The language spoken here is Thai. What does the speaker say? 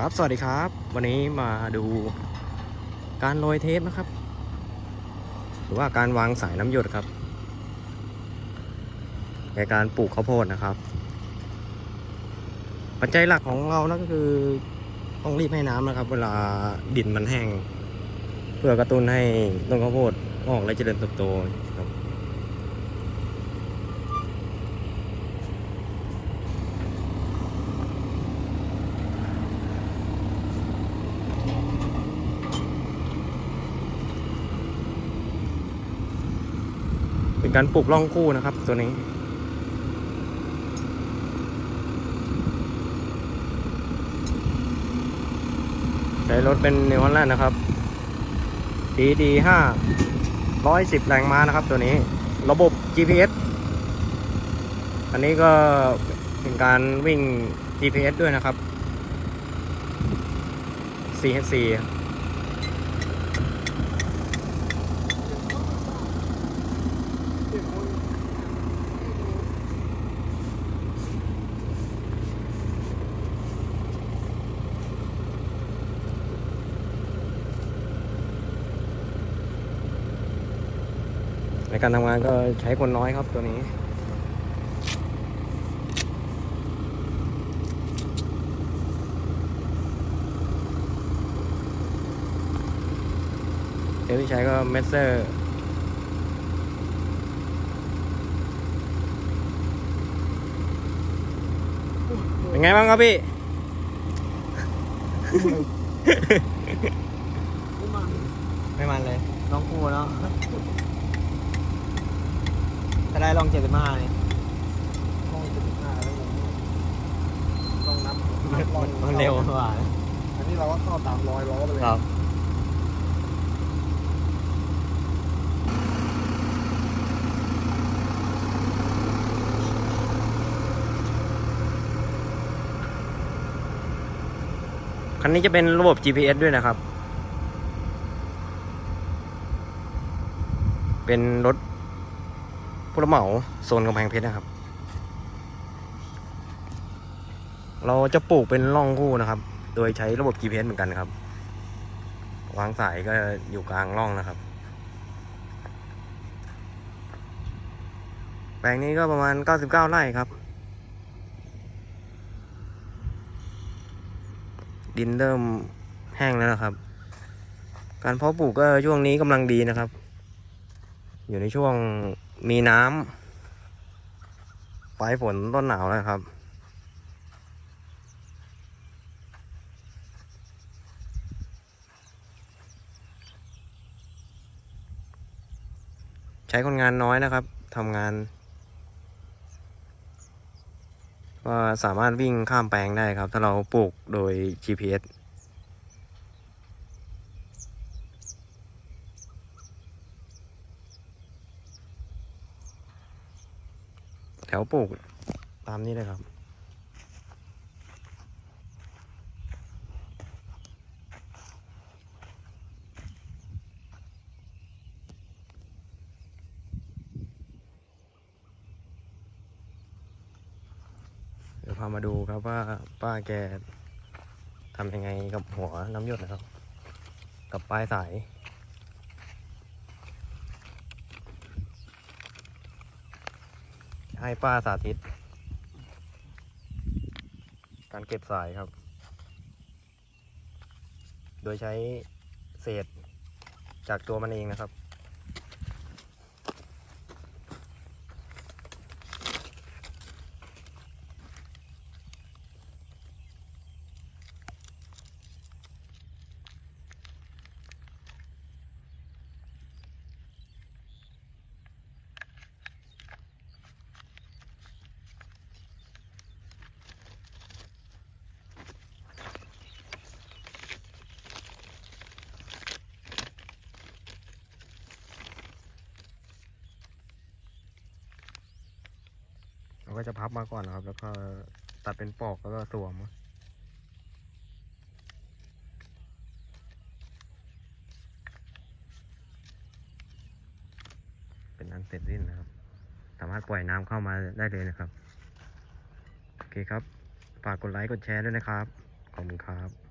ครับ สวัสดีครับ วันนี้มาดูการโรยเทปนะครับ หรือว่าการวางสายน้ำหยดครับ ในการปลูกข้าวโพดนะครับ ปัจจัยหลักของเรานั่นก็คือต้องรีบให้น้ำนะครับ เวลาดินมันแห้ง เพื่อกระตุ้นให้ต้นข้าวโพดออกและเจริญเติบโตครับ เป็นการปลูกร่องคู่นะครับตัวนี้ ใช้รถเป็นนิวฮอลแลนด์นะครับดีดีห้าร้อยสิบแรงม้านะครับตัวนี้ ระบบ GPS อันนี้ก็เป็นการวิ่ง GPS ด้วยนะครับ CHC ในการทำงานก็ใช้คนน้อยครับตัวนี้เทปที่ใช้ก็เมสเซอร์เป็นไงบ้างครับพี่ ไม่มันเลย น้องคู่เนาะ ได้ลองเจ็ดสิบห้านี่ต้องเจ็ดสิบห้าแล้วผมต้องนับมันมันเร็วกว่าอันนี้เราก็เข้าตามรอยล้อไปเลยครับคันนี้จะเป็นระบบ GPS ด้วยนะครับ เป็นรถ ผู้รับเหมาโซนกำแพงเพชรนะครับ เราจะปลูกเป็นร่องคู่นะครับ โดยใช้ระบบ GPS เหมือนกันครับ วางสายก็อยู่กลางร่องนะครับ แปลงนี้ก็ประมาณ 99 ไร่ครับ ดินเริ่มแห้งแล้วนะครับ การเพาะปลูกก็ช่วงนี้กำลังดีนะครับ อยู่ในช่วง มีน้ำปลายฝนต้นหนาวแล้วครับ ใช้คนงานน้อยนะครับทำงานก็สามารถวิ่งข้ามแปลงได้ครับ ถ้าเราปลูกโดย GPS วปลูกตามนี้เลยครับ เดี๋ยวพามาดูครับว่าป้าแกทำยังไงกับหัวน้ำหยดนะครับ กับปลายสาย ให้ป้าสาธิต การเก็บสายครับ โดยใช้เศษจากตัวมันเองนะครับ ก็จะพับมาก่อนนะครับ แล้วก็ตัดเป็นปอกแล้วก็สวมเป็นอันเสร็จสิ้นนะครับ สามารถปล่อยน้ำเข้ามาได้เลยนะครับ โอเคครับ ฝากกดไลค์กดแชร์ด้วยนะครับ ขอบคุณครับ